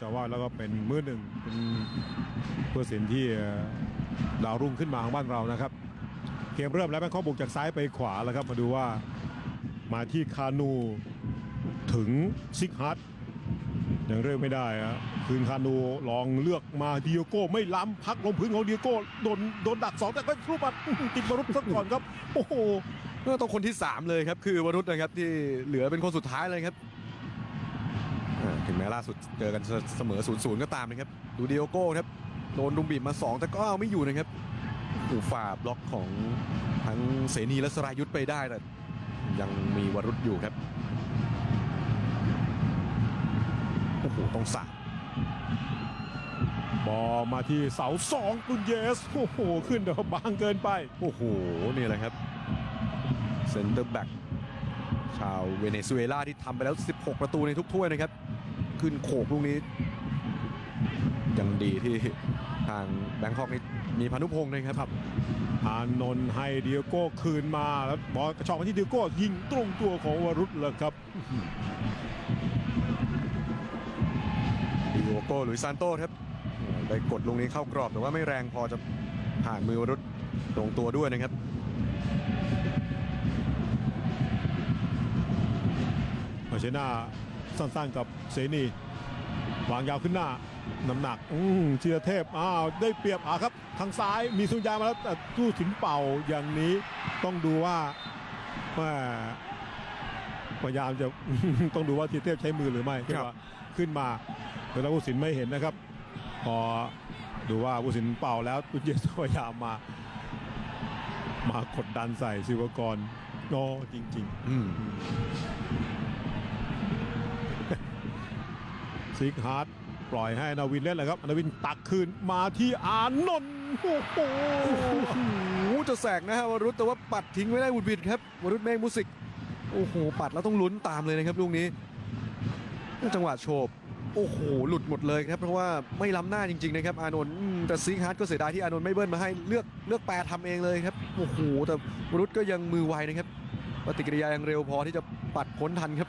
จะว่าแล้วก็เป็นมือหนึ่งเป็นผู้ตัดสินที่ดาวรุ่งขึ้นมาของบ้านเรานะครับเกมเริ่มแล้วแบงคอกบุกจากซ้ายไปขวาแล้วครับมาดูว่ามาที่คานูถึงซิกฮัตยังเริ่มไม่ได้อะคืนคานูลองเลือกมาดิโอโก้ไม่ล้ำพักลงพื้นของดิโอโก้โดนโดนดักสองแต่ก็รูปบัตรติดบรุษซะก่อนครับ โอ้โหต้องคนที่ 3 เลยครับ คือวรุษนะครับที่เหลือเป็นคนสุดท้ายเลยครับ ล่าสุดเจอกันเสมอ0ูนย์ก็ตามนะครับดูดิโอโก้ครับโดนดุมบีบมา 2 แต่ก็เอาไม่อยู่นะครับหูฝ่าบล็อกของทั้งเสนีและสรายุทธไปได้แต่ยังมีวรุษอยู่ครับโอ้โหต้องสาดบอลมาที่เสาสองกุนเยสโอ้โหขึ้นแต่ว่าบางเกินไปโอ้โหนี่แหละครับเซนเตอร์แบ็กชาวเวเนซุเอลาที่ทำไปแล้ว 16 ประตูในทุกถ้วยนะครับ ขึ้นโขกลูกนี้ยังดีที่ทางแบงคอกนี่มีพานุพงศ์นะครับอานนท์ให้ดิโอโก้คืนมาแล้วบอลกระชอกมาที่ดิโอโก้ยิงตรงตัวของวรุษเลยครับดิโอโก้หลุยซานโต้ครับไปกดลูกนี้เข้ากรอบแต่ว่าไม่แรงพอจะผ่านมือวรุษตรงตัวด้วยนะครับมาเชน่า สั้นๆกับเสนีวางยาวขึ้นหน้าน้ำหนักอืมเชียร์เทพอ้าวได้เปรียบอ่าครับ ทางซ้ายมีสุญญามาแล้วแต่ตู้ถึงเป่าอย่างนี้ต้องดูว่าแม่พยายามจะต้องดูว่าเชียร์เทพใช้มือหรือไม่ที่ว่าขึ้นมาแล้วผู้สินไม่เห็นนะครับ พอดูว่าผู้สินเป่าแล้วตุนเยสพยายามมา มากดดันใส่ศิวกรโนจริง ๆ อืม ซิกฮาร์ดปล่อยให้นาวินเล่นเลยครับนาวินตักคืนมาที่อานนท์โอ้โหจะแสกนะฮะวรุษแต่ว่าปัดทิ้งไม่ได้บุดบิดครับวรุษเมฆมุสิกโอ้โหปัดแล้วต้องลุ้นตามเลยนะครับลูกนี้จังหวะโฉบโอ้โหหลุดหมดเลยครับเพราะว่าไม่ล้ำหน้าจริงๆนะครับอานนท์แต่ซิงฮาร์ดก็เสียดายที่อานนท์ไม่เบิ้ลมาให้เลือกเลือกแปรทำเองเลยครับโอ้โหแต่วรุษก็ยังมือไวนะครับปฏิกิริยายังเร็วพอที่จะปัดพ้นทันครับ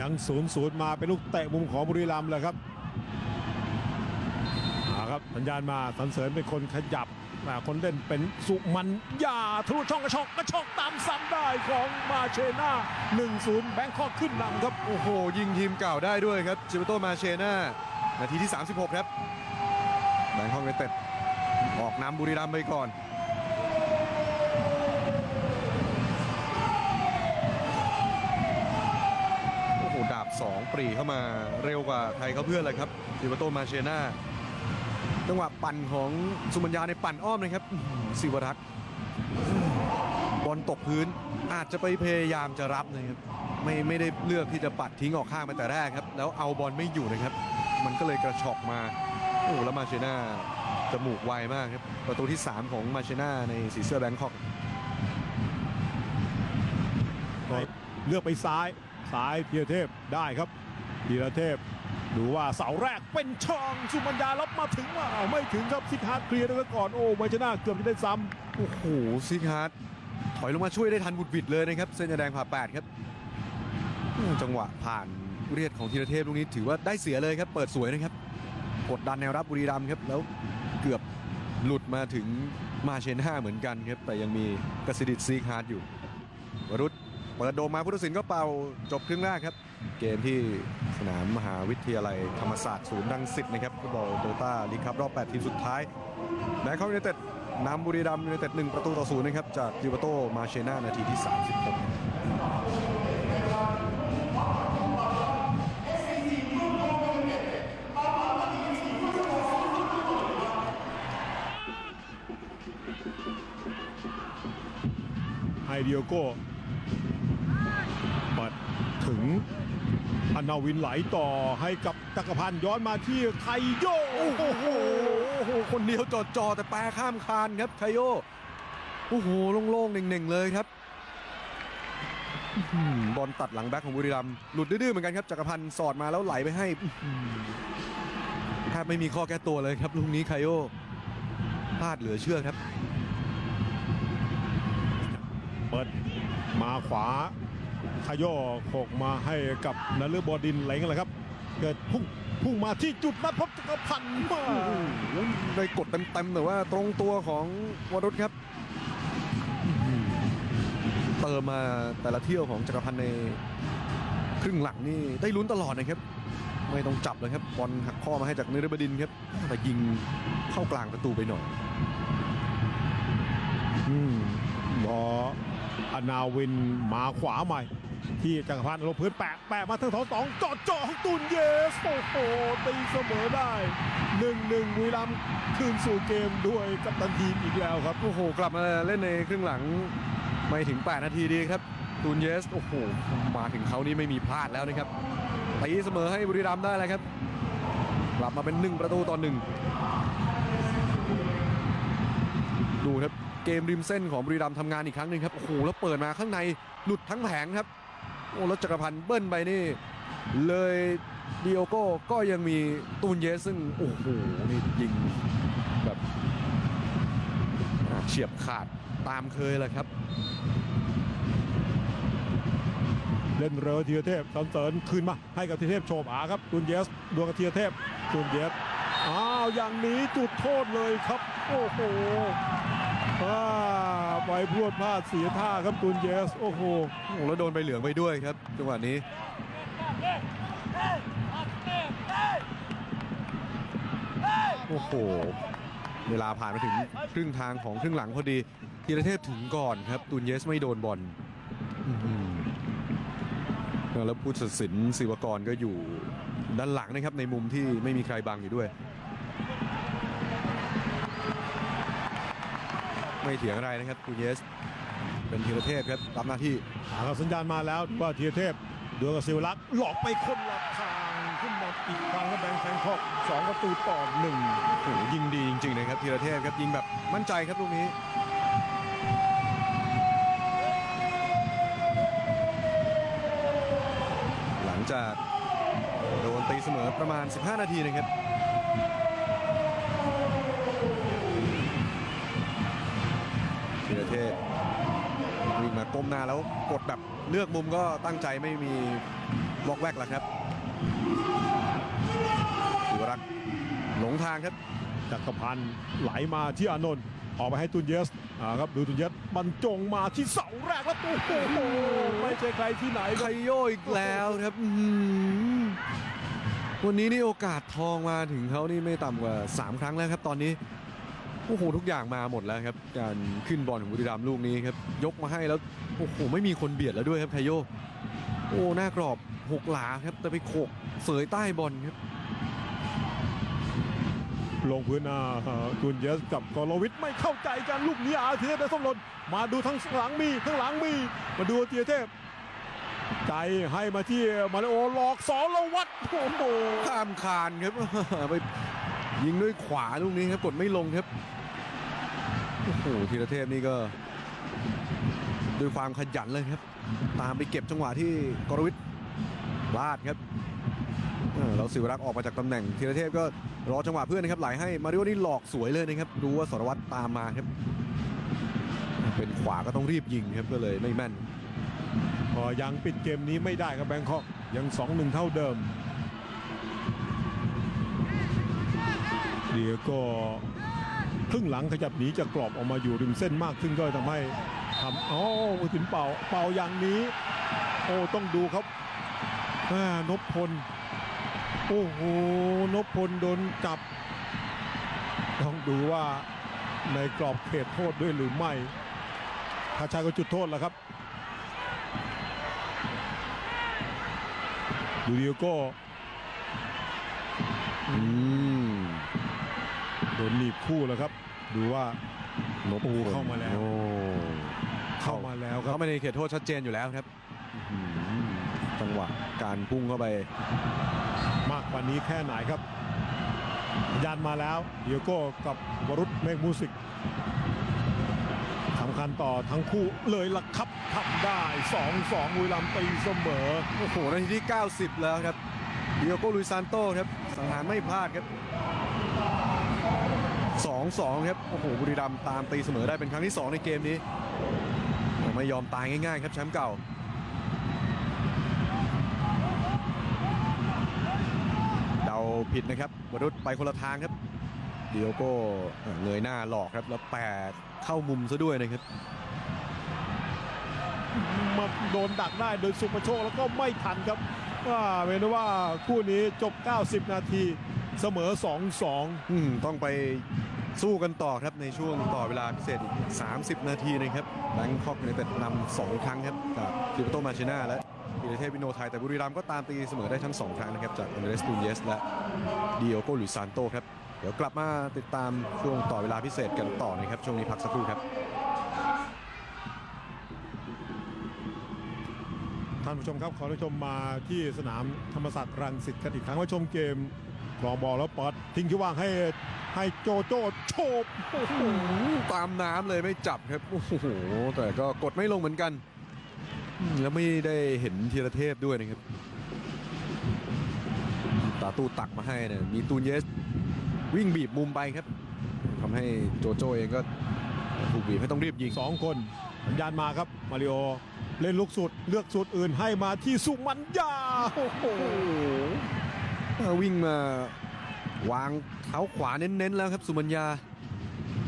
ยังศูนย์ศูนย์มาเป็นลูกเตะมุมของบุรีรัมย์เลยครับเอาครับสัญญาณมาสันเสริญเป็นคนขยับอ่คนเล่นเป็นสุมันยาทะลุช่องกระชอกกระชอกตามซ้ำได้ของมาเชน่า1-0 แบงคอกขึ้นนำครับ โอ้โห ยิงทีมเก่าได้ด้วยครับจิเบโตมาเชน่านาทีที่ 36 ครับแบงคอกยูไนเต็ดออกนำบุรีรัมย์ไปก่อน โอ้โห ดาบ 2 ปรีเข้ามาเร็วกว่าใครเขาเพื่อนเลยครับจิเบโตมาเชน่าจังหวะปั่นของสุมัญญาในปั่นอ้อมนะครับอื้อหือศิวรักษ์บอลตกพื้นอาจจะไปพยายามจะรับนะครับไม่ไม่ได้เลือกที่จะปัดทิ้งออกข้างมาแต่แรกครับ แล้วเอาบอลไม่อยู่นะครับ มันก็เลยกระชอกมาโอ้แล้วมาเชน่าจมูกไวมากครับ ประตูที่ 3 ของมาเชน่าในสีเสื้อแบงคอกเลือกไปซ้าย ซ้ายเพียรเทพได้ครับพีรเทพดูว่าเสาแรกเป็นช่องสุมัญญารับมาถึงว่าไม่ถึงครับซิกฮาร์ดเคลียร์ได้ก่อนโอ้มาชนะเกือบจะได้ซ้ำโอ้โหซิกฮาร์ดถอยลงมาช่วยได้ทันบุดบิดเลยนะครับ เส้นแดงผ่าแปดครับจังหวะผ่านเรียดของธีรเทพลูกนี้ถือว่าได้เสียเลยครับ เปิดสวยนะครับ กดดันแนวรับบุรีรัมย์ครับ แล้วเกือบหลุดมาถึงมาเชน่าเหมือนกันครับ แต่ยังมีกสิดิตซิกฮาร์ดอยู่วรุษ เปิดโดมมาพุทธศิลป์ก็เป่าจบครึ่งแรกครับ เกมที่สนามมหาวิทยาลัยธรรมศาสตร์ศูนย์รังสิตนะครับฟุตบอลโตต้าลีกครับรอบ 8 ทีมสุดท้ายแบงคอกยูไนเต็ดนำบุรีรัมย์ยูไนเต็ด1ประตูต่อศูนย์นะครับ จากดิวโตมาเชน่านาทีที่ 36ให้ดิโอโก ถึงอันนาวินไหลต่อให้กับจักรพันธ์ย้อนมาที่ไคโยโอ้โหโอ้โหคนเดียวจอดจอแต่แปรข้ามคานครับไคโยโอ้โหโล่งๆเน่งๆเลยครับอื้อหือบอลตัดหลังแบ็คของบุรีรัมย์หลุดดื้อๆเหมือนกันครับจักรพันธ์สอดมาแล้วไหลไปให้อื้อหือแทบไม่มีข้อแก้ตัวเลยครับลูกนี้ไคโยพลาดเหลือเชื่อครับ เปิดมาขวา ไคโยโขกมาให้กับนฤบดินไหลกันเลยครับเพเกิดพุ่งพุ่งมาที่จุดนัดพบจักรพันธ์มาโอ้โหได้กดเต็มๆแต่ว่าตรงตัวของวรุษครับอื้อหือเติมมาแต่ละเที่ยวของจักรพันธ์ในครึ่งหลังนี่ได้ลุ้นตลอดนะครับ ไม่ต้องจับเลยครับบอลหักข้อมาให้จากนิรบดินทร์ครับแต่ยิงเข้ากลางประตูไปหน่อย อืมบอ อนาวินมาขวาใหม่ ที่จักรพันธ์ลงพื้นแปะแปะมาทั้งสองสองจอดจ่อของตุนเยส โอ้โหตีเสมอได้หนึ่งหนึ่งบุรีรัมย์คืนสู่เกมด้วยกัปตันทีมอีกแล้วครับ โอ้โห กลับมาเล่นในครึ่งหลังไม่ถึง 8 นาทีดีครับตูนเยส โอ้โห มาถึงเขานี่ไม่มีพลาดแล้วนะครับตีเสมอให้บุรีรัมย์ได้แล้วครับ กลับมาเป็น 1 ประตูต่อหนึ่งดูครับ เกมริมเส้นของบุรีรัมย์ทำงานอีกครั้งหนึ่งครับโอ้โหแล้วเปิดมาข้างในหลุดทั้งแผงครับโอ้แล้วจักรพันธ์เบิ้ลไปนี่ เลยดิโอโก้ก็ยังมีตูนเยสซึ่งโอ้โหนี่ยิงแบบเฉียบขาดตามเคยแหละครับ เล่นเร็วทีละเทพสันเสริญคืนมาให้กับทีละเทพโฉบอาครับตุนเยสดวงกับทีละเทพตุนเยสอ้าวอย่างนี้จุดโทษเลยครับ โอ้โห อ่าไปพรวดพลาดเสียท่าครับตุนเยส โอ้โห โอ้โหแล้วโดนใบเหลืองไปด้วยครับ จังหวะนี้ โอ้โห เวลาผ่านมาถึงครึ่งทางของครึ่งหลังพอดีธีรเทพถึงก่อนครับ ตูนเยสไม่โดนบอลอื้อหือแล้วผู้ตัดสินศิวกรก็อยู่ด้านหลังนะครับในมุมที่ไม่มีใครบังอยู่ด้วย ไม่เถียงอะไรนะครับตูนเยส เป็นธีรเทพครับรับหน้าที่หากับสัญญาณมาแล้วว่าทีละเทพดวงกับศิวรักษ์หลอกไปคนละทางขึ้นมาอีกครั้งก็แบงค์แฟงคอกสองประตูต่อหนึ่งโอ้โหยิงดีจริงๆนะครับธีรเทพครับยิงแบบมั่นใจครับลูกนี้หลังจากโดนตีเสมอประมาณ 15 นาทีนะครับธีร เทพวิ่งมาก้มหน้าแล้วกดแบบเลือกมุมก็ตั้งใจไม่มีวอกแวกแล้วครับศิวรักษ์หลงทางครับจักรพันธ์ไหลมาที่อานนท์ออกไปให้ตุนเยสอ่าครับดูตุนเยสบรรจงมาที่เสาแรกแล้วโอ้โหไม่ใช่ใครที่ไหนคไครับโยอีกแล้วครับอื้อหือวันนี้นี่โอกาสทองมาถึงเขานี่ไม่ต่ำกว่า 3 ครั้งแล้วครับตอนนี้ โอ้โหทุกอย่างมาหมดแล้วครับ การขึ้นบอลของบุรีรัมย์ลูกนี้ครับ ยกมาให้แล้วโอ้โหไม่มีคนเบียดแล้วด้วยครับไคโยโอ้หน้ากรอบหกหลาครับ แต่ไปโขกเสยใต้บอลครับลงพื้นอ่าตุนเยสกับกอลวิทไม่เข้าใจกันลูกนี้อาทีเทพได้ส้มหล่นมาดูทั้งหลังมีทั้งหลังมี มาดูเทียเทพ ใจให้มาที่มาริโอหลอกสองละวัดโอ้โหข้ามคานครับไปยิงด้วยขวาลูกนี้ครับกดไม่ลงครับ โอ้โหธีรเทพนี่ก็ด้วยความขยันเลยครับ ตามไปเก็บจังหวะที่กรวิทย์พลาดครับเออแล้วศิวรักษ์ออกมาจากตำแหน่งธีรเทพก็รอจังหวะเพื่อนนะครับไหลให้มาริโอนี่หลอกสวยเลยนะครับดูว่าสรวัตรตามมาครับ เป็นขวาก็ต้องรีบยิงครับก็เลยไม่แม่นก็ยังปิดเกมนี้ไม่ได้ครับแบงคอกยังสองหนึ่งเท่าเดิมเดี๋ยวก็ ครึ่งหลังขยับหนีจากกรอบออกมาอยู่ริมเส้นมากขึ้นก็ทำให้ทำอ๋อถึงเป่าเป่าอย่างนี้ โอ้ต้องดูครับนพพลโอ้โหนพพลโดนจับ ต้องดูว่าในกรอบเขตโทษด้วยหรือไม่ถ้าใช่ก็จุดโทษแล้วครับดูดิโก้อืม โดนหนีบคู่แล้วครับ ดูว่านพโอ้เข้ามาแล้ว โอ้เข้ามาแล้วครับ เข้ามาในเขตโทษชัดเจนอยู่แล้วครับอื้อหือจังหวะการพุ่งเข้าไป มากกว่านี้แค่ไหนครับยันมาแล้วดิโอโก้กับวรุษเมฆมูสิกสำคัญต่อทั้งคู่เลยล่ะครับทำได้ 2-2บุรีรัมย์ตีเสมอ โอ้โหนาทีที่ 90 แล้วครับดิโอโกลุยซานโตครับสังหารไม่พลาดครับ 2-2 ครับ โอ้โห บุรีรัมย์ตามตีเสมอได้เป็นครั้งที่ 2 ในเกมนี้ ไม่ยอมตายง่ายๆ ครับแชมป์เก่า เดาผิดนะครับวรุษไปคนละทางครับ เดียวก็เงยหน้าหลอกครับ แล้วแปะเข้ามุมซะด้วยนะครับมาโดนดักได้โดยสุประโชคแล้วก็ไม่ทันครับว่าเป็นว่าคู่นี้จบ 90 นาที เสมอ 2-2 อืมต้องไปสู้กันต่อครับในช่วงต่อเวลาพิเศษอีก30 นาทีนะครับแบงคอกในเป็ดนำสองครั้งครับกับฟิลิปโตมาชิน่าและอิเลเทพวิโนไทยแต่บุรีรัมย์ก็ตามตีเสมอได้ทั้ง 2 ครั้งนะครับ จากอันเดรสตูนเยสและดิโอโกลุยซานโตครับ เดี๋ยวกลับมาติดตามช่วงต่อเวลาพิเศษกันต่อนะครับ ช่วงนี้พักสักครู่ครับท่านผู้ชมครับขอรับชมมาที่สนามธรรมศาสตร์รังสิตกันอีกครั้งมาชมเกม คลองบอลแล้วปอดทิ้งที่ว่างให้ให้โจโจ้โฉบโอ้โหตามน้ำเลยไม่จับครับโอ้โหแต่ก็กดไม่ลงเหมือนกันอืมแล้วไม่ได้เห็นธีรเทพด้วยนะครับตาตู้ตักมาให้เนี่ยมีตูนเยสวิ่งบีบมุมไปครับทำให้โจโจเองก็ถูกบีบให้ต้องรีบยิงสองคนสัญญาณมาครับมาริโอเล่นลูกสุดเลือกสุดอื่นให้มาที่สุมันยาโอ้โห วิ่งมาวางเท้าขวาเน้นๆแล้วครับสุมัญญา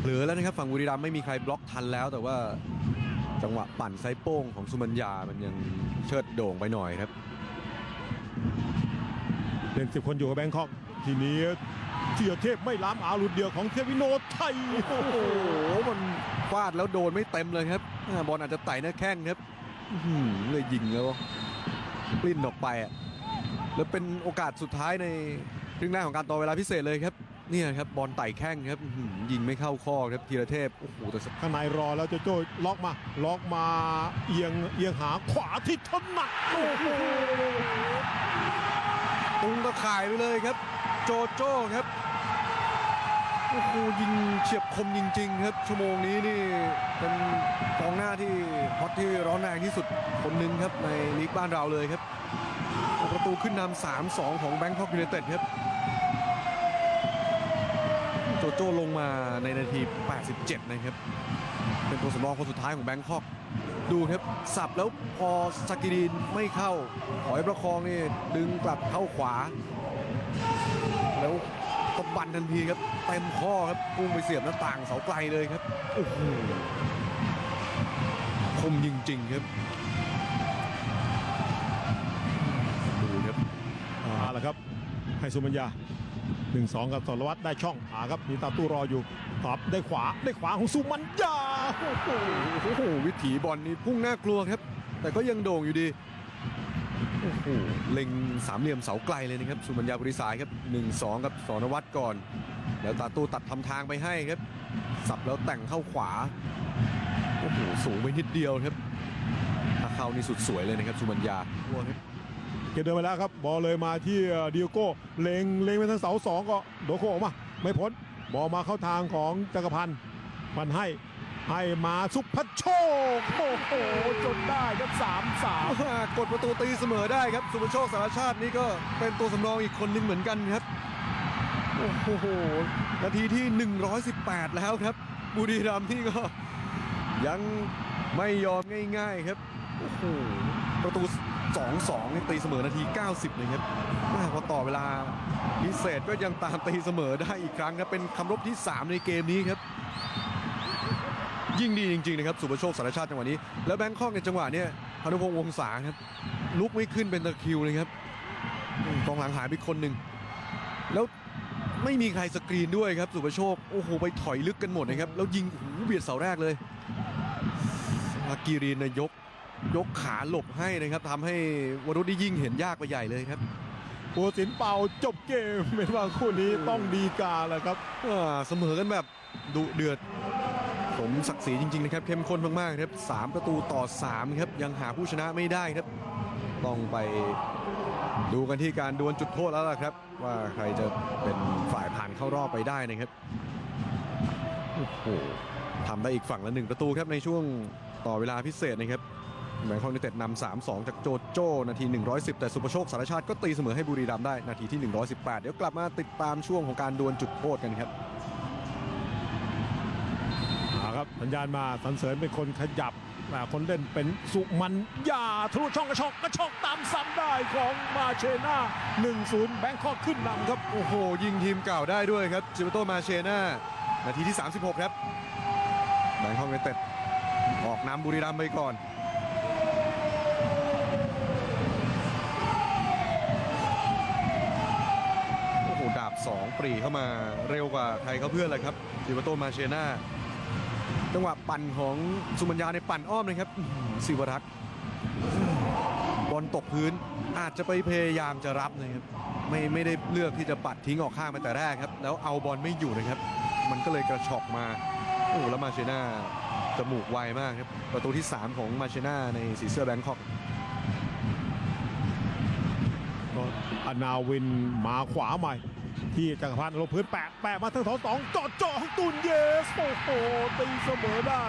เผลอแล้วนะครับฝั่งบุรีรัมย์ไม่มีใครบล็อกทันแล้ว แต่ว่าจังหวะปั่นไซส์โป้งของสุมัญญามันยังเชิดโด่งไปหน่อยครับเล่นสิบคนอยู่กับแบงคอกทีนี้เทียเทพไม่ล้ำอาหลุดเดียวของเทพวิโนไทยโอ้โหโอ้โหมันฟาดแล้วโดนไม่เต็มเลยครับอ่าบอลอาจจะไต่หน้าแข้งครับอื้อหือเลยยิงแล้วปลิ้นออกไปอะ แล้วเป็นโอกาสสุดท้ายในครึ่งแรกของการต่อเวลาพิเศษเลยครับเนี่ยครับบอลไต่แข้งครับอื้อหือยิงไม่เข้าข้อครับธีรเทพโอ้โหแต่ข้างในรอแล้วโจโจ้ล็อกมา ล็อกมาเอียงเอียงหาขวาที่ถนัดโอ้โหตุงตะข่ายไปเลยครับ โจโจ้ครับโอ้โหยิงเฉียบคมจริง ๆ ครับ ชั่วโมงนี้นี่เป็นกองหน้าที่ฮอตที่ร้อนแรงที่สุดคนหนึ่งครับในลีกบ้านเราเลยครับประ ตูขึ้นนำ3-2 ของแบงคอกยูไนเต็ดครับ โจโจ้ลงมาในนาที 87 นะครับ เป็นตัวสำรองคนสุดท้ายของแบงคอก ดูครับ สับแล้วพอสกิดีนไม่เข้าขอยประคองนี่ดึงกลับเข้าขวา แล้วตบบันทันทีครับ เต็มข้อครับพุ่งไปเสียบหน้าต่างเสาไกลเลยครับ โอ้โหคมจริงๆครับ ให้สุมัญญาหนึ่งสองกับสรวัตรได้ช่องหาครับมีตาตู้รออยู่ตอบได้ขวาได้ขวาของสุมัญญาโอ้โหโอ้โหวิถีบอลนี่พุ่งน่ากลัวครับ แต่ก็ยังโด่งอยู่ดีโอ้โหเล็งสามเหลี่ยมเสาไกลเลยนะครับสุมัญญาบริสายครับ1-2กับสอนวัตรก่อน แล้วตาตู้ตัดทำทางไปให้ครับ สับแล้วแต่งเข้าขวาโอ้โหสูงไปนิดเดียวครับถ้าเข้านี่สุดสวยเลยนะครับสุมัญญาโอ้โห กมเดินไปแล้วครับ บอลเลยมาที่ดิโอโก้เลงเลงไปทางเสาสองก็โดโคออกมา ไม่พ้นบอลมาเข้าทางของจักรพันธ์มันให้ให้มาสุพัชโชคโอ้โหจนได้ครับสามสามกดประตูตีเสมอได้ครับสุภโชคสารชาตินี่ก็เป็นตัวสำรองอีกคนหนึงเหมือนกันครับโอ้โหนาทีที่ 118 แล้วครับ บุรีรัมย์ที่ก็ยังไม่ยอมง่าย ๆครับโอ้โหประตู 2-2นี่ตีเสมอนาที 90เลยครับแม่พอต่อเวลาพิเศษก็ยังตามตีเสมอได้อีกครั้งครับเป็นคำรบที่ 3 ในเกมนี้ครับ ยิ่งดีจริงๆนะครับสุภโชคสารชาติจังหวะนี้ แล้วแบงคอกในจังหวะเนี้ยพานุพงษ์วงศาครับลุกไม่ขึ้นเป็นตะคิวเลยครับกองหลังหายไปคนหนึ่งแล้วไม่มีใครสกรีนด้วยครับสุภโชคโอ้โหไปถอยลึกกันหมดนะครับแล้วยิงโหเบียดเสาแรกเลยอากีรีนนะยก ยกขาหลบให้นะครับทำให้วรุษได้ยิ่งเห็นยากไปใหญ่เลยครับปัวสินเป่าจบเกมเป็นว่าคู่นี้ต้องดีกาแล้วครับอ่าเสมอกันแบบดุเดือดสมศักดิ์ศรีจริงๆนะครับเข้มข้นมากๆครับ3ประตูต่อ3ครับยังหาผู้ชนะไม่ได้ครับ ต้องไปดูกันที่การดวลจุดโทษแล้วล่ะครับ ว่าใครจะเป็นฝ่ายผ่านเข้ารอบไปได้นะครับโอ้โหทำได้อีกฝั่งละหนึ่งประตูครับในช่วงต่อเวลาพิเศษนะครับ แบงคอกยูไนเต็ดนำ3-2จากโจโจ้นาที 110 แต่สุภโชคสารชาติก็ตีเสมอให้บุรีรัมย์ได้ นาทีที่ 118 เดี๋ยวกลับมาติดตามช่วงของการดวลจุดโทษกันครับเอาครับสัญญาณมาสันเสริญเป็นคนขยับอ่าคนเล่นเป็นสุมันยาทะลุช่องกระชอกกระชอกตามซ้ำได้ของมาเชน่า 1-0 แบงคอกขึ้นนำครับ โอ้โห ยิงทีมเก่าได้ด้วยครับ จิมโตมาเชนานาทีที่ 36 ครับ แบงคอกยูไนเต็ดออกนำบุรีรัมย์ไปก่อน โอ้โห ดาบ 2 ปรีเข้ามาเร็วกว่าใครเขาเพื่อนเลยครับจิมโตมาเชนาจังหวะปั่นของสุมัญญาในปั่นอ้อมนะครับอื้อหือศิวรักษ์บอลตกพื้นอาจจะไปพยายามจะรับนะครับไม่ไม่ได้เลือกที่จะปัดทิ้งออกข้างมาแต่แรกครับ แล้วเอาบอลไม่อยู่นะครับ มันก็เลยกระชอกมาโอ้แล้วมาเชน่าจมูกไวมากครับ ประตูที่ 3 ของมาเชน่าในสีเสื้อแบงคอกอนาวินมาขวาใหม่ ที่จักรพันธ์ลงพื้นแปะแปะมาทั้งสองสองจอดจ่อของตุนเยสโอ้โหตีเสมอได้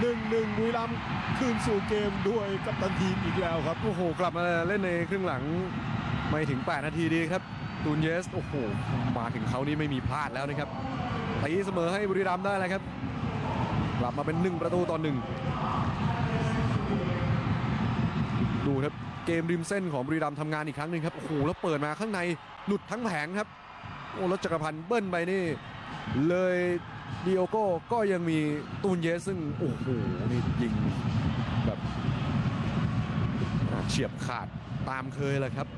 หนึ่งหนึ่งบุรีรัมย์คืนสู่เกมด้วยกัปตันทีมอีกแล้วครับโอ้โห กลับมาเล่นในครึ่งหลังไม่ถึง 8 นาทีดีครับตูนเยสโอ้โหมาถึงเขานี่ไม่มีพลาดแล้วนะครับตีเสมอให้บุรีรัมย์ได้แล้วครับ กลับมาเป็น 1 ประตูต่อหนึ่งดูครับเกมริมเส้นของบุรีรัมย์ทำงานอีกครั้งหนึ่งครับโอ้โหแล้วเปิดมาข้างในหลุดทั้งแผงครับ โอ้แล้วจักรพันธ์เบิ้ลไปนี่ เลยดิโอโก้ก็ยังมีตูนเยสซึ่ง โอ้โหนี่ยิงแบบเฉียบขาดตามเคยแหละครับ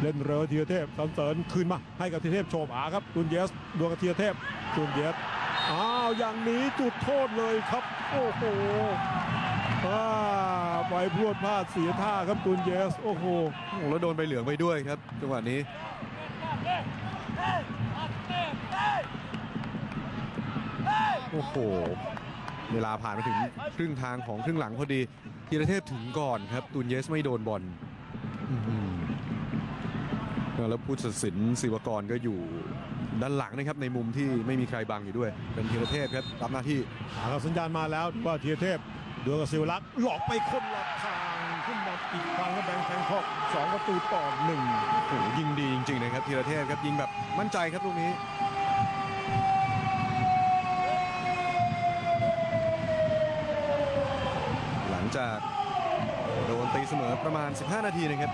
เล่นเร็วธีเทพสันเสริญคืนมาให้กับธีรเทพโฉบอาครับตุนเยสดวงกับธีรเทพตุนเยสอ้าวอย่างนี้จุดโทษเลยครับ โอ้โห อ่าไปพรวดพลาดเสียท่าครับตุนเยส โอ้โหโอ้แล้วโดนใบเหลืองไปด้วยครับจังหวะนี้ โอ้โห เวลาผ่านมาถึงครึ่งทางของครึ่งหลังพอดีธีรเทพถึงก่อนครับตูนเยสไม่โดนบอลอื้อหือแล้วผู้ตัดสินศิวกรก็อยู่ด้านหลังนะครับในมุมที่ไม่มีใครบังอยู่ด้วย เป็นธีรเทพครับรับหน้าที่ หาสัญญาณมาแล้วว่าธีรเทพ ดวงกับศิวรักษ์หลอกไปคนละทางขึ้นมาอีกครั้งแล้วแบงค์แบงคอกสองประตูต่อหนึ่งโอ้โหยิงดีจริงๆนะครับธีรเทพครับยิงแบบมั่นใจครับลูกนี้หลังจากโดนตีเสมอประมาณ 15 นาทีนะครับ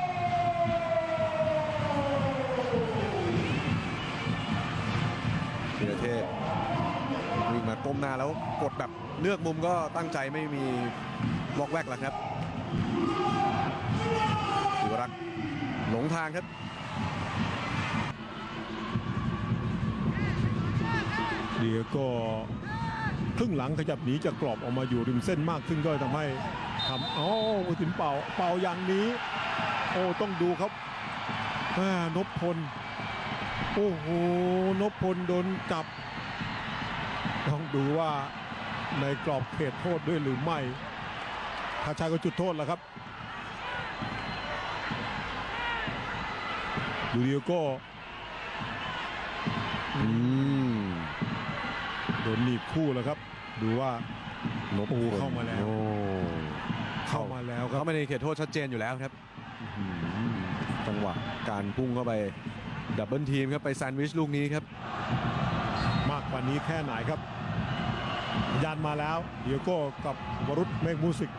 ธีรเทพวิ่งมาก้มหน้าแล้วกดแบบ เลือกมุมก็ตั้งใจไม่มีบล็อกแวกแล้วครับศิวรักษ์หลงทางครับเดี๋ยวก็ครึ่งหลังขยับหนีจากกรอบออกมาอยู่ริมเส้นมากขึ้นก็ทำให้ทำอ๋อถึงเป่าเป่าอย่างนี้ โอ้ต้องดูครับนพพลโอ้โหนพพลโดนจับ ต้องดูว่า ในกรอบเขตโทษด้วยหรือไม่ถ้าใช่ก็จุดโทษแล้วครับดูดิโอโก้อืมโดนหนีบคู่แล้วครับ ดูว่านพโอ้เข้ามาแล้วโอ้เข้ามาแล้วครับเข้ามาในเขตโทษชัดเจนอยู่แล้วครับอื้อหือจังหวะการพุ่งเข้าไปดับเบิลทีมครับไปแซนด์วิชลูกนี้ครับ มากกว่านี้แค่ไหนครับ ยันมาแล้วเดียโก้กับวรุษเมฆมูสิก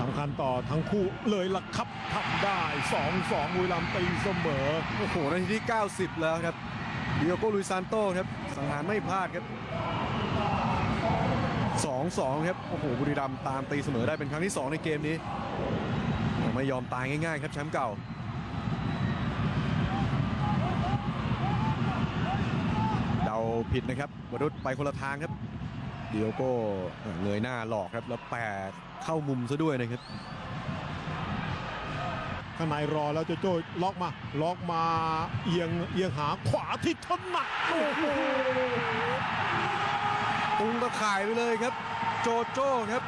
สำคัญต่อทั้งคู่เลยล่ะครับทำได้ 2-2บุรีรัมย์ตีเสมอ โอ้โหนาทีที่ 90 แล้วครับเดิโอโกลุยซานโตครับ สังหารไม่พลาดครับ 2-2 ครับ โอ้โห บุรีรัมย์ตามตีเสมอได้เป็นครั้งที่ 2 ในเกมนี้ ไม่ยอมตายง่ายๆ ครับแชมป์เก่า เดา ผิดนะครับวรุษไปคนละทางครับดิโอโก้เงยหน้าหลอกครับแล้วแปะเข้ามุมซะด้วยนะครับข้างในรอแล้วโจโจ้ล็อกมาล็อกมาเอียงเอียงหาขวาที่ถนัดโอ้โหตุงตะข่ายไปเลยครับ โจโจ้ครับ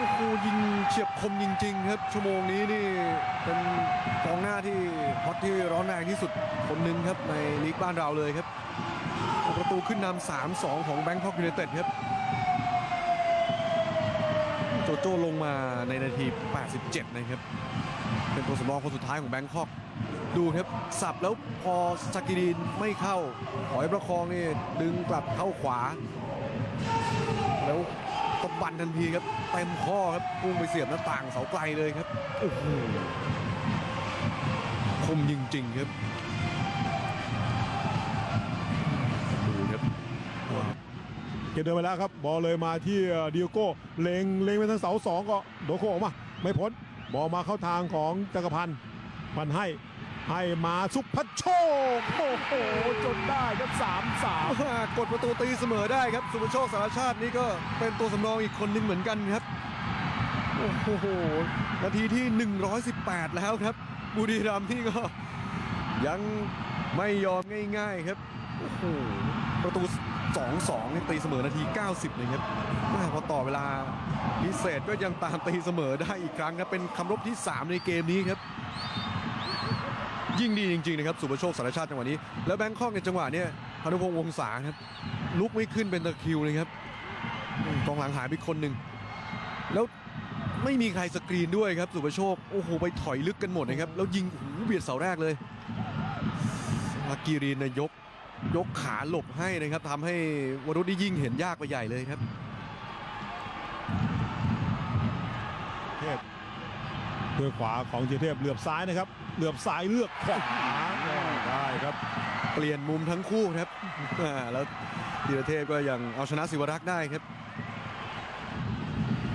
โอ้โหยิงเฉียบคมจริงๆครับชั่วโมงนี้นี่เป็นกองหน้าที่ฮอตที่ร้อนแรงที่สุดคนหนึ่งครับในลีกบ้านเราเลยครับ ประตูขึ้นนำ3-2 ของแบงคอกยูไนเต็ดครับ โจโจ้ลงมาในนาที 87 นะครับ เป็นตัวสำรองคนสุดท้ายของแบงคอกดูครับสับแล้วพอสกิดีนไม่เข้าหอยประคองนี่ดึงกลับเข้าขวา บันทันทีครับเต็มข้อครับพุ่งไปเสียบหน้าต่างเสาไกลเลยครับโอ้โหคมจริงๆครับดูครับเกเดินไปแล้วครับ บอลเลยมาที่ดิโอโก้เลงเลงไปทางเสาสองก็โดโคออกมา ไม่พ้นบอลมาเข้าทางของจักรพันธ์มันให้ ให้มาสุพัชโชคโอ้โหจนได้ครับสามสามกดประตูตีเสมอได้ครับ สุภโชคสารชาตินี่ก็เป็นตัวสำรองอีกคนหนึ่งเหมือนกันครับ โอ้โหนาทีที่ 118 แล้วครับ บุรีรัมย์นี่ก็ ยังไม่ยอมง่าย ๆครับ โอ้โหประตู2-2นี่ตีเสมอนาที 90 เลยครับแม่พอต่อเวลาพิเศษก็ยังตามตีเสมอได้อีกครั้งครับเป็นคำรบที่ 3 ในเกมนี้ครับ ยิ่งดีจริงๆนะครับสุภโชคสารชาติจังหวะนี้ แล้วแบงคอกในจังหวะเนี้ยพานุพงษ์วงศาครับลุกไม่ขึ้นเป็นตะคริวเลยครับกองหลังหายไปคนหนึ่งแล้วไม่มีใครสกรีนด้วยครับสุภโชคโอ้โหไปถอยลึกกันหมดนะครับแล้วยิงหูเบียดเสาแรกเลยอากีรีนนะยกยกขาหลบให้นะครับทำให้วรุษนี่ยิ่งเห็นยากไปใหญ่เลยครับเทพ ด้วยขวาของเจเทพเหลือบซ้ายนะครับ เหลือบซ้ายเลือกขวาได้ครับ เปลี่ยนมุมทั้งคู่ครับอ่าแล้วธีรเทพก็ยังเอาชนะศิวรักษ์ได้ครับ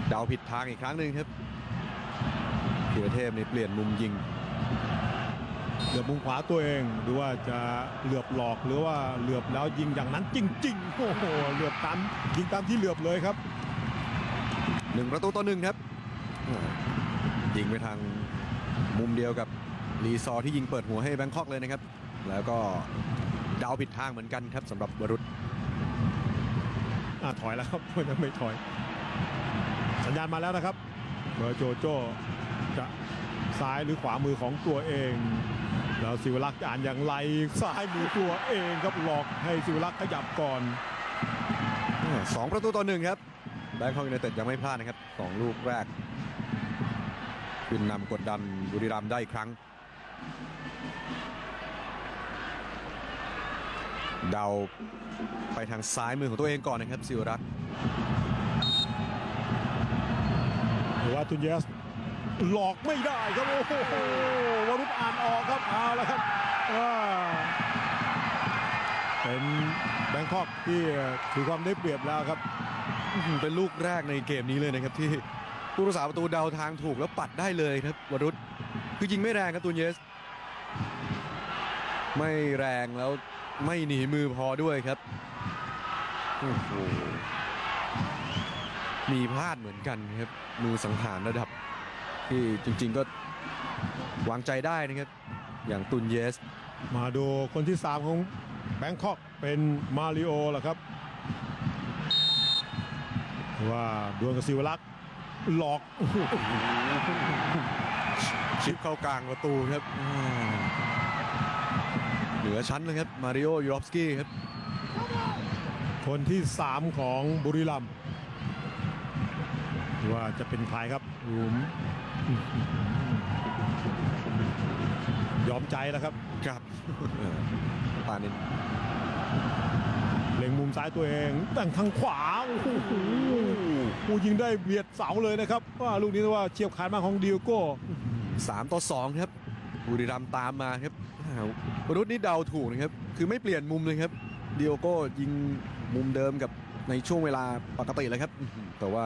เดาผิดทางอีกครั้งหนึ่งครับธีรเทพนี่เปลี่ยนมุมยิงเหลือบมุมขวาตัวเองดูว่าจะเหลือบหลอกหรือว่าเหลือบแล้วยิงอย่างนั้นจริงๆโอ้โหเหลือบตามยิงตามที่เหลือบเลยครับหนึ่งประตูต่อหนึ่งครับอ่า ยิงไปทางมุมเดียวกับรีซอร์ที่ยิงเปิดหัวให้แบงคอกเลยนะครับ แล้วก็เดาผิดทางเหมือนกันครับสำหรับวรุษอ่าถอยแล้วครับยังไม่ถอย สัญญาณมาแล้วนะครับเบอร์โจโจจะซ้ายหรือขวามือของตัวเอง แล้วสิวรักษ์จะอ่านอย่างไรซ้ายมือตัวเองครับหลอกให้สิวรักษ์ขยับก่อนอ่าสองประตูต่อหนึ่งครับแบงคอกยูไนเต็ดยังไม่พลาดนะครับสองลูกแรก ขึ้นนำกดดันบุรีรัมย์ได้อีกครั้ง เดาไปทางซ้ายมือของตัวเองก่อนนะครับสิวรักษ์หรือว่าตุนเยสหลอกไม่ได้ครับโอ้โหวรุษอ่านออกครับเอาแล้วครับอ่าเป็นแบงคอกที่ถือความได้เปรียบแล้วครับอื้อหือเป็นลูกแรกในเกมนี้เลยนะครับที่ ผู้รักษาประตูเดาทางถูกแล้วปัดได้เลยครับวรุษคือยิงไม่แรงครับตูนเยส ไม่แรงแล้วไม่หนีมือพอด้วยครับโอ้โหมีพลาดเหมือนกันครับ มือสังหารระดับ ที่จริงๆก็วางใจได้นะครับ อย่างตุนเยส มาดูคนที่ 3 ของแบงคอกเป็นมาริโอล่ะครับ ว่าดวลกับศิวรักษ์ หลอกโอ้โหชิปเข้ากลางประตูครับอ่าเหนือชั้นเลยครับ มาริโอยูรอฟสกี้ครับ คนที่ 3 ของบุรีรัมย์ว่าจะเป็นใครครับหลุมยอมใจแล้วครับ ครับปานิน เล็งมุมซ้ายตัวเองแต่งทางขวาโอ้โหผู้ยิงได้เบียดเสาเลยนะครับว่าลูกนี้ว่าเฉียบขาดมากของดิโอโก้สามต่อสองครับบุรีรัมย์ตามมาครับอ้าววรุษนี่เดาถูกนะครับ คือไม่เปลี่ยนมุมเลยครับเดียโก้ยิงมุมเดิมกับในช่วงเวลาปกติเลยครับอื้อหือแต่ว่า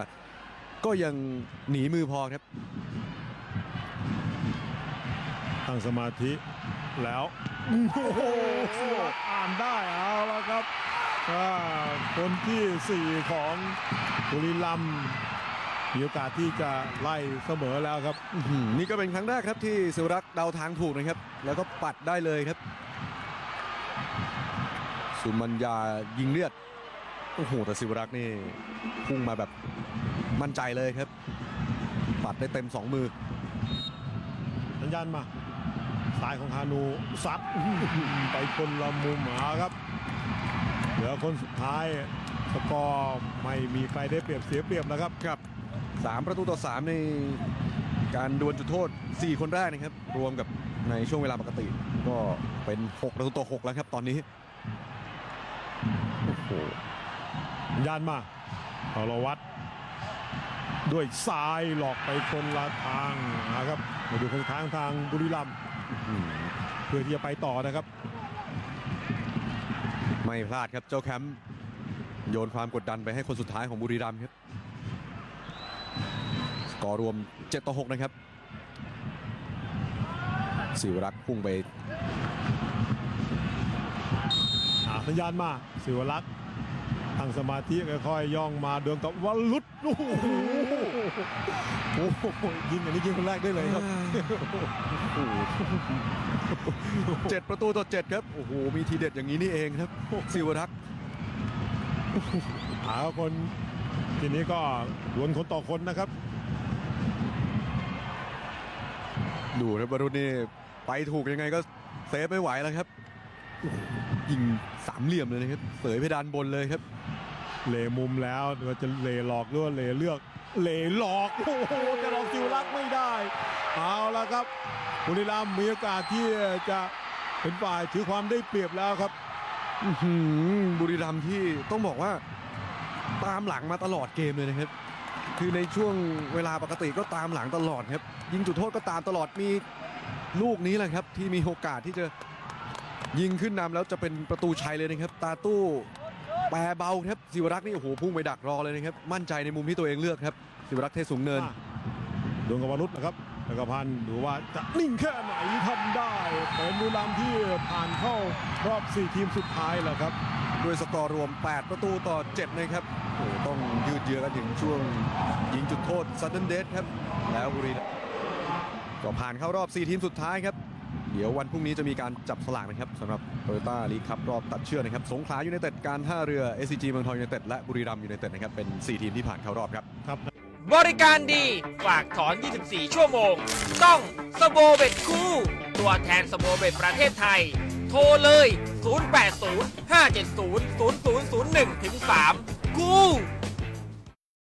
ก็ยังหนีมือพอครับ ตั้งสมาธิแล้ว โอ้โหศิวรักษ์อ่านได้เอาแล้วครับอ่า คนที่ 4 ของบุรีรัมย์มีโอกาสที่จะไล่เสมอแล้วครับอื้อหือนี่ก็เป็นครั้งแรกครับที่สิวรักษ์เดาทางถูกนะครับ แล้วก็ปัดได้เลยครับ สุมัญญายิงเลือดโอ้โหแต่สิวรักษ์นี่พุ่งมาแบบมั่นใจเลยครับ ปัดได้เต็มสองมือสัญญาณมาซ้ายของฮานูซัดอื้อหือไปคนละมุมหาครับ เหลือคนสุดท้ายสกอร์ไม่มีใครได้เปรียบเสียเปรียบนะครับครับสามประตูต่อสามในการดวลจุดโทษ 4 คนแรกนะครับ รวมกับในช่วงเวลาปกติ ก็เป็น 6 ประตูต่อ 6 แล้วครับตอนนี้ โอ้โหยานมาเอาละวัด ด้วยซ้ายหลอกไปคนละทางนะครับ มาดูคนทางทางบุรีรัมย์อืมเพื่อที่จะไปต่อนะครับ ไม่พลาดครับเจ้าแคมป์โยนความกดดันไปให้คนสุดท้ายของบุรีรัมย์ครับสกอร์รวม 7 ต่อ 6 นะครับสิวรักษ์พุ่งไปอาสัญญาณมาสิวรักษ์ ตั้งสมาธิค่อยๆย่องมาเดินกับวลุดโอ้โหโอ้โหยิงอันนี้ยิงคนแรกได้เลยครับเจ็ดประตูต่อเจ็ดครับ โอ้โห มีทีเด็ดอย่างนี้นี่เองครับสิวรักษ์หาคนทีนี้ก็ดวลคนต่อคนนะครับ ดูครับวรุษนี่ไปถูกยังไงก็เซฟไม่ไหวแล้วครับโอ้โหยิงสามเหลี่ยมเลยนะครับ เสยเพดานบนเลยครับ เลมุมแล้วว่าจะเลหลอกหรือว่าเลเลือกเลหลอกโอ้โหจะหลอกสิวรักไม่ได้เอาละครับบุรีรัมย์มีโอกาสที่จะเป็นฝ่ายถือความได้เปรียบแล้วครับบุรีรัมย์ที่ต้องบอกว่าตามหลังมาตลอดเกมเลยนะครับ คือในช่วงเวลาปกติก็ตามหลังตลอดครับ ยิงจุดโทษก็ตามตลอดมีลูกนี้แหละครับ ที่มีโอกาสที่จะยิงขึ้นนำแล้วจะเป็นประตูชัยเลยนะครับ ตาตู้ แปรเบาครับสิวรักษ์นี่โอ้โหพุ่งไปดักรอเลยนะครับมั่นใจในมุมที่ตัวเองเลือกครับสิวรักษ์เทศสูงเนินดวงกับวรุษนะครับจักรพันธ์ดูว่าจะนิ่งแค่ไหนทำได้เป็นบุรีรัมย์ที่ผ่านเข้ารอบ 4 ทีมสุดท้ายแล้วครับด้วยสกอร์รวม 8 ประตูต่อ 7 นะครับโอ้โหต้องยืดเยื้อกันถึงช่วงยิงจุดโทษซัดเดนเดครับแล้วบุรีรัมย์ก็ผ่านเข้ารอบ 4 ทีมสุดท้ายครับ เดี๋ยววันพรุ่งนี้จะมีการจับสลากนะครับสำหรับโตโยต้าลีกครับรอบตัดเชือกนะครับ สงขลายูไนเต็ดการท่าเรือ SCG เมืองทองยูไนเต็ดและบุรีรัมย์ยูไนเต็ดนะครับเป็น 4 ทีมที่ผ่านเข้ารอบครับครับบริการดีฝากถอน 24 ชั่วโมง ต้องสโบเบ็ดคู่ ตัวแทนสโบเบ็ดประเทศไทย โทรเลย 080 570 0001ถึง3คู่